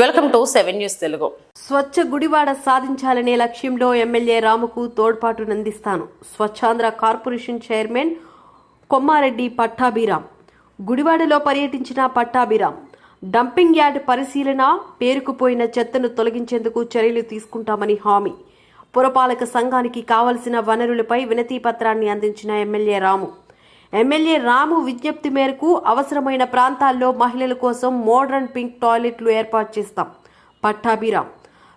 Welcome to seven news Telugu. Swachh Gudivada సాధించాలనే లక్ష్యంలో MLA రాముకు తోడ్పాటునందిస్తాను స్వచ్ఛాంధ్ర కార్పొరేషన్ చైర్మన్ కొమ్మారెడ్డి పట్టాభిరామ్. గుడివాడలో పర్యటించిన పట్టాభిరామ్ డంపింగ్ యార్డ్ పరిశీలన పేరుకుపోయిన చెత్తను తొలగించేందుకు చర్యలు తీసుకుంటామని హామీ. పురపాలక సంఘానికి కావలసిన వనరులపై వినతి పత్రాన్ని అందించిన ఎమ్మెల్యే రాము. ఎమ్మెల్యే రాము విజ్ఞప్తి మేరకు అవసరమైన ప్రాంతాల్లో మహిళల కోసం మోడ్రన్ పింక్ టాయిలెట్లు ఏర్పాటు చేస్తాం. పట్టాభిరామ్.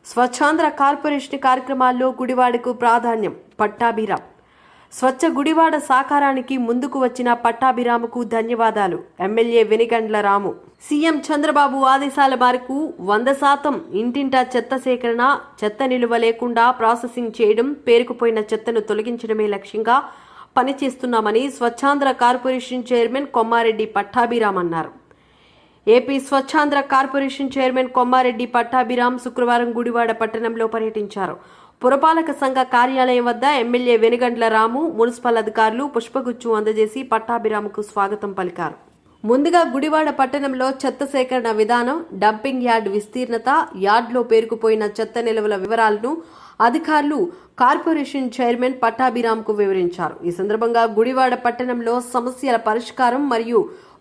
స్వచ్ఛాంధ్ర కార్పొరేషన్ కార్యక్రమాల్లో గుడివాడకు ప్రాధాన్యం. పట్టాభిరామ్. స్వచ్ఛ గుడివాడ సాకారానికి ముందుకు వచ్చిన పట్టాభిరాముకు ధన్యవాదాలు. ఎమ్మెల్యే వెనిగండ్ల రాము. సీఎం చంద్రబాబు ఆదేశాల మేరకు వంద శాతం ఇంటింటా చెత్త సేకరణ చెత్త నిలువ లేకుండా ప్రాసెసింగ్ చేయడం పేరుకుపోయిన చెత్తను తొలగించడమే లక్ష్యంగా పనిచేస్తున్నామని స్వచ్ఛాంధ్ర కార్పొరేషన్ చైర్మన్ కొమ్మారెడ్డి పట్టాభిరామ్ అన్నారు. AP Swachhandhra corporation chairman Kommareddy Pattabhiram శుక్రవారం గుడివాడ పట్టణంలో పర్యటించారు. పురపాలక సంఘ కార్యాలయం వద్ద ఎమ్మెల్యే వెనుగండ్ల రాము మున్సిపల్ అధికారులు పుష్పగుచ్చు అందజేసి పట్టాభిరాముకు స్వాగతం పలికారు. ముందుగా గుడివాడ పట్టణంలో చెత్త సేకరణ విధానం డంపింగ్ యార్డ్ విస్తీర్ణత యార్డ్లో పేరుకుపోయిన చెత్త నిల్వల వివరాలను అధికారులు కార్పొరేషన్ చైర్మన్ పట్టాభిరామ్కు వివరించారు. ఈ సందర్భంగా గుడివాడ పట్టణంలో సమస్యల పరిష్కారం మరియు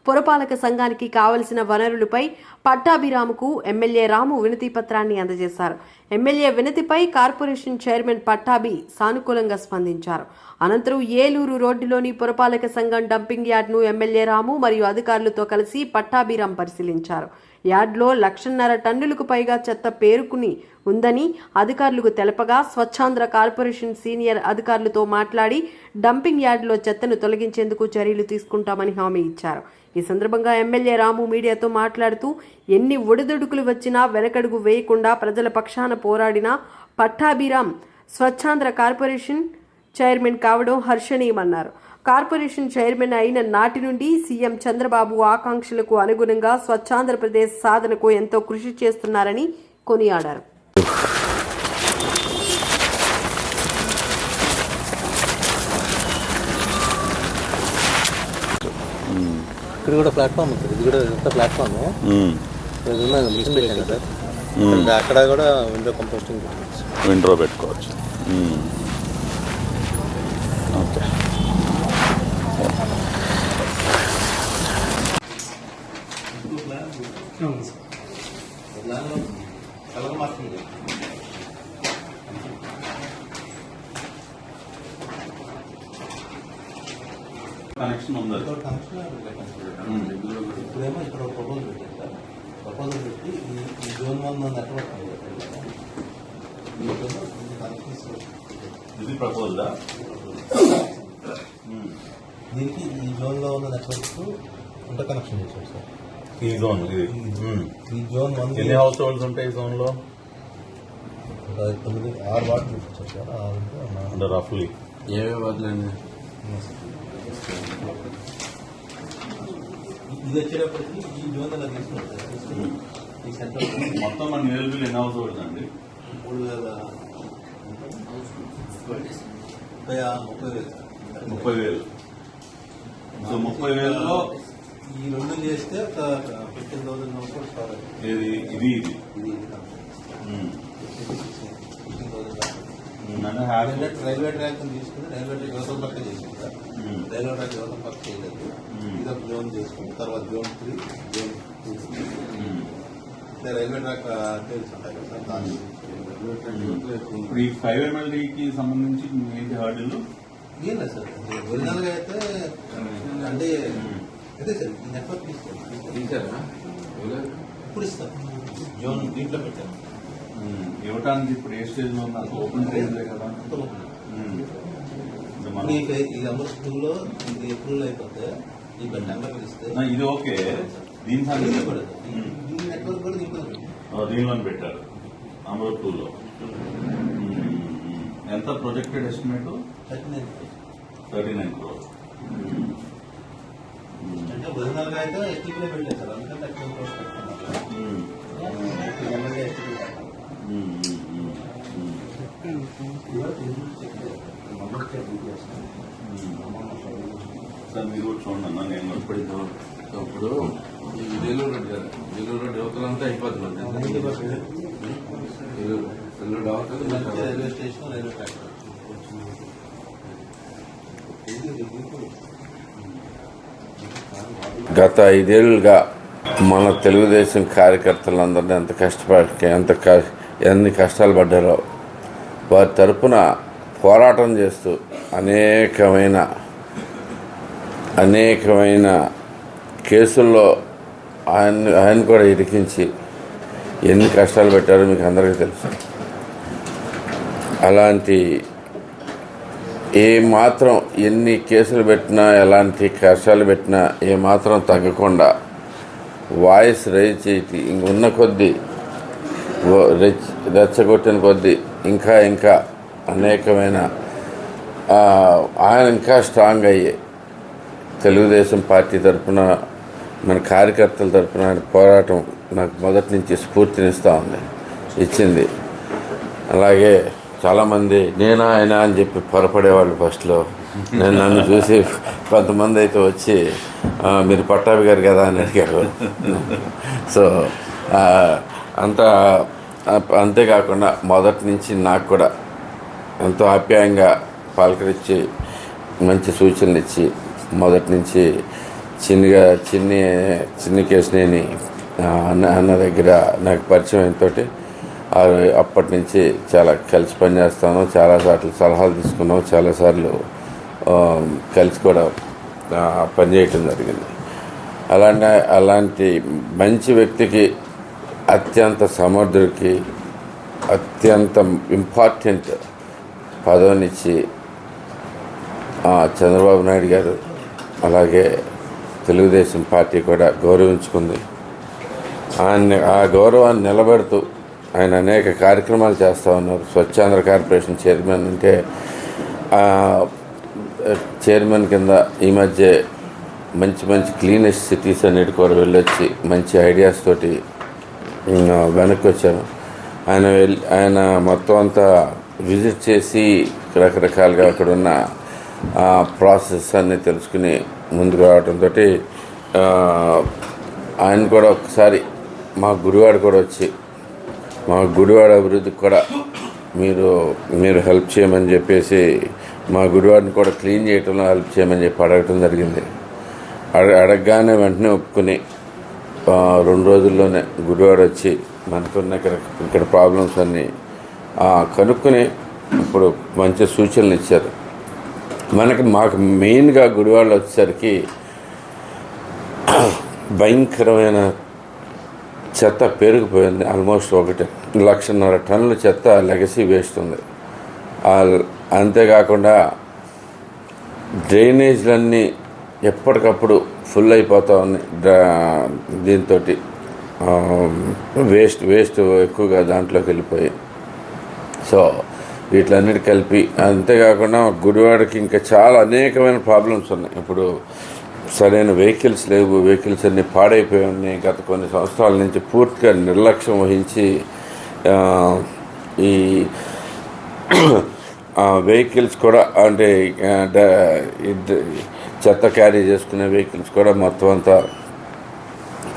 పురపాలక సంఘానికి కావలసిన వనరులపై పట్టాభిరాముకు ఎమ్మెల్యే రాము వినతి పత్రాన్ని అందజేశారు. ఎమ్మెల్యే వినతిపై కార్పొరేషన్ చైర్మన్ పట్టాభి సానుకూలంగా స్పందించారు. అనంతరం ఏలూరు రోడ్డులోని పురపాలక సంఘం డంపింగ్ యార్డ్ను ఎమ్మెల్యే రాము మరియు అధికారులతో కలిసి పట్టాభిరామ్ పరిశీలించారు. యార్డ్లో లక్షన్నర టన్నులకు పైగా చెత్త పేరుకుని ఉందని అధికారులకు తెలపగా స్వచ్ఛాంధ్ర కార్పొరేషన్ సీనియర్ అధికారులతో మాట్లాడి డంపింగ్ యార్డులో చెత్తను తొలగించేందుకు చర్యలు తీసుకుంటామని హామీ ఇచ్చారు. ఈ సందర్భంగా ఎమ్మెల్యే రాము మీడియాతో మాట్లాడుతూ ఎన్ని ఒడిదుడుకులు వచ్చినా వెనకడుగు వేయకుండా ప్రజల పక్షాన పోరాడిన పట్టాభిరామ్ స్వచ్ఛాంధ్ర కార్పొరేషన్ చైర్మన్ కావడం హర్షణీయమన్నారు. కార్పొరేషన్ చైర్మన్ అయిన నాటి నుండి సీఎం చంద్రబాబు ఆకాంక్షలకు అనుగుణంగా స్వచ్ఛాంధ్రప్రదేశ్ సాధనకు ఎంతో కృషి చేస్తున్నారని కొనియాడారు. ఇక్కడ కూడా ప్లాట్ఫామ్ ఉంది ఇది కూడా ఇదంతా ప్లాట్ఫామ్. మిషన్ పెట్టాం కదా. ఇంకా అక్కడ కూడా విండో కంపోస్టింగ్ విండో పెట్టుకోవచ్చు. కనెక్షన్ ఉంది. ఇప్పుడేమో ఇక్కడ ఒక ప్రపోజల్ పెట్టారు. సార్ ప్రపోజల్ పెట్టి ఈ జోన్ వన్ నెట్వర్క్ ఇది ప్రపోజల్ దీనికి ఈ జోన్లో ఉన్న నెట్వర్క్ ఇంటర్ కనెక్షన్ చేశారు సార్? ఈ జోన్ ఇది. ఈ జోన్ వన్ ఎన్ని హౌస్ హోల్డ్స్ ఉంటాయి ఈ జోన్లో? ఒక తొమ్మిది ఆరు వాటర్ చూపించారు సార్. ఆరు రఫ్లీ ఏవే వదిలేండి ఇది వచ్చేటప్పటికి ఈ జోన్ అలా ఈ సెంటర్ మొత్తం మన నియోజకవర్గం ఎన్ని హౌస్ అండి మూడు వేల ముప్పై ముప్పై వేలు. ముప్పై వేలు. సో ముప్పై వేలలో ఈ రెండు చేస్తే ఒక ఫిఫ్టీన్ థౌసండ్ ఇది ఇది. ఇది ఇది మ్మ్. ఫిఫ్టీన్ థౌసండ్ అంటే హ్యాపీ రైల్వే ట్రాక్ తీసుకుని రైల్వే ట్రాక్ యువతం పక్క చేసింది. సార్. రైల్వే ట్రాక్ యువతం పక్క చేయలేదు. ఇది ఒక జోన్ చేసుకుని తర్వాత జోన్ త్రీ జోన్ టూ. అంటే రైల్వే ట్రాక్ తెలుసు ఉంటాయి కదా సార్ దాని ఇప్పుడు ఈ ఫైవ్ ఎంఎల్డీకి సంబంధించి ఏంటి హార్డిల్? ఏం లేదు సార్. ఒరిజినల్గా అయితే అంటే అదే సార్ నెట్వర్క్ ఇస్తారు తీసారా? ఇప్పుడు ఇస్తాం. జోన్ దీంట్లో పెట్టాం. ఇవ్వటానికి ఇప్పుడు ఏ స్టేజ్లో ఉన్నారు? ఓపెన్ స్టేజ్ కదా? ఇది అయిపోతే ఈ టెండర్ ఇస్తే నా ఇది ఓకే. దీని కూడా నెట్వర్క్ కూడా దీంట్లో దీనిలో పెట్టారు. అమృత్ టూలో ఎంత projected estimate thirty nine thirty nine crore అంటే ఒరిజినల్గా అయితే ఎస్టీపీలో పెట్టలేదు సార్. అందుకని సార్ మీరు చూడండి అన్న నేను ఇప్పుడు ఈ నెల్లూరు రోడ్డు కదా నెల్లూరు రోడ్డు యువతలంతా అయిపోతుంది నెల్లూరు నెల్లూరు అవుతుంది మధ్య రైల్వే స్టేషన్ రైల్వే గత ఐదేళ్ళుగా మన తెలుగుదేశం కార్యకర్తలందరినీ ఎంత కష్టపడి ఎంత క- ఎన్ని కష్టాలు పడ్డారో. వారి తరపున పోరాటం చేస్తూ అనేకమైన అనేకమైన కేసుల్లో ఆయన ఆయన కూడా ఇరికించి ఎన్ని కష్టాలు పెట్టారో మీకు అందరికీ తెలుసు. అలాంటి ఏ మాత్రం ఎన్ని కేసులు పెట్టినా ఎలాంటి కష్టాలు పెట్టినా ఏ మాత్రం తగ్గకుండా వాయిస్ రైజ్ చేసి ఇంక ఉన్న కొద్దీ రెచ్చగొట్టిన కొద్దీ ఇంకా ఇంకా అనేకమైన ఆయన ఇంకా స్ట్రాంగ్ అయ్యి తెలుగుదేశం పార్టీ తరఫున మన కార్యకర్తల తరఫున ఆయన పోరాటం నాకు మొదటి నుంచి స్ఫూర్తినిస్తూ ఉంది ఇచ్చింది. అలాగే చాలామంది నేనా ఆయన అని చెప్పి పొరపడేవాళ్ళు ఫస్ట్లో. నేను నన్ను చూసి కొంతమంది అయితే వచ్చి మీరు పట్టాభి గారు కదా? అని అడిగారు. సో అంతా అంత అంతేకాకుండా మొదటి నుంచి నాకు కూడా ఎంతో ఆప్యాయంగా పలకరించి మంచి సూచనలు ఇచ్చి మొదటి నుంచి చిన్నగా చిన్ని చిన్ని కేసునేని అన్న అన్న దగ్గర నాకు పరిచయం అయినతోటి అప్పటి నుంచి చాలా కలిసి పనిచేస్తాను. చాలాసార్లు సలహాలు తీసుకున్నాం. చాలాసార్లు కలిసి కూడా పనిచేయటం జరిగింది. అలాంటి అలాంటి మంచి వ్యక్తికి అత్యంత సమర్థుడికి అత్యంత ఇంపార్టెంట్ పదవినిచ్చి చంద్రబాబు నాయుడు గారు అలాగే తెలుగుదేశం పార్టీ కూడా గౌరవించుకుంది. ఆయన ఆ గౌరవాన్ని నిలబెడుతూ ఆయన అనేక కార్యక్రమాలు చేస్తూ ఉన్నారు. స్వచ్ఛాంధ్ర కార్పొరేషన్ చైర్మన్ అంటే చైర్మన్ కింద ఈ మధ్య మంచి మంచి క్లీనెస్ట్ సిటీస్ అన్నిటి కూడా వెళ్ళొచ్చి మంచి ఐడియాస్ తోటి వెనక్కి వచ్చాను ఆయన వెళ్ళి ఆయన మొత్తం అంతా విజిట్ చేసి రకరకాలుగా అక్కడ ఉన్న ప్రాసెస్ అన్నీ తెలుసుకుని ముందుకు రావడంతో ఆయన కూడా ఒకసారి మా గుడివాడ కూడా వచ్చి మా గుడివాడ అభివృద్ధికి కూడా మీరు మీరు హెల్ప్ చేయమని చెప్పేసి మా గుడివాడిని కూడా క్లీన్ చేయటంలో హెల్ప్ చేయమని చెప్పి అడగటం జరిగింది. అడగ అడగగానే వెంటనే ఒప్పుకుని రెండు రోజుల్లోనే గుడివాడ వచ్చి మనకున్న ఇక్కడ ఇక్కడ ప్రాబ్లమ్స్ అన్నీ ఆ, కనుక్కొని ఇప్పుడు మంచి సూచనలు ఇచ్చారు. మనకి మాకు మెయిన్గా గుడివాళ్ళు వచ్చేసరికి భయంకరమైన చెత్త పెరిగిపోయింది ఆల్మోస్ట్ ఒకటి లక్షన్నర టన్నుల చెత్త లెగసీ వేస్ట్ ఉంది. అంతేకాకుండా డ్రైనేజ్లన్నీ ఎప్పటికప్పుడు ఫుల్ అయిపోతూ ఉంది. దీంతో వేస్ట్ వేస్ట్ ఎక్కువగా దాంట్లోకి వెళ్ళిపోయి. సో వీటిలన్నిటి కలిపి అంతేకాకుండా గుడివాడకి ఇంకా చాలా అనేకమైన ప్రాబ్లమ్స్ ఉన్నాయి. ఇప్పుడు సరైన వెహికల్స్ లేవు. వెహికల్స్ అన్నీ పాడైపోయి ఉన్నాయి. గత కొన్ని సంవత్సరాల నుంచి పూర్తిగా నిర్లక్ష్యం వహించి ఈ వెహికల్స్ కూడా అంటే చెత్త క్యారీ చేసుకునే వెహికల్స్ కూడా మొత్తం అంతా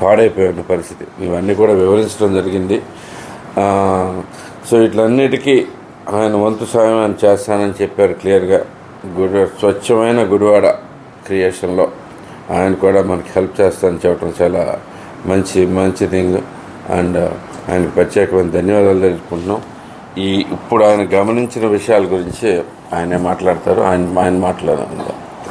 పాడైపోయిన పరిస్థితి. ఇవన్నీ కూడా వివరించడం జరిగింది. సో ఇట్లన్నిటికీ ఆయన వంతు సాయం ఆయన చేస్తానని చెప్పారు క్లియర్గా. గుడి స్వచ్ఛమైన గుడివాడ క్రియేషన్లో ఆయన కూడా మనకి హెల్ప్ చేస్తానని చెప్పడం చాలా మంచి మంచి థింగ్. అండ్ ఆయనకు ప్రత్యేకమైన ధన్యవాదాలు తెలుపుకుంటున్నాం. ఈ ఇప్పుడు ఆయన గమనించిన విషయాల గురించి ఆయనే మాట్లాడతారు. ఆయన ఆయన మాట్లాడారు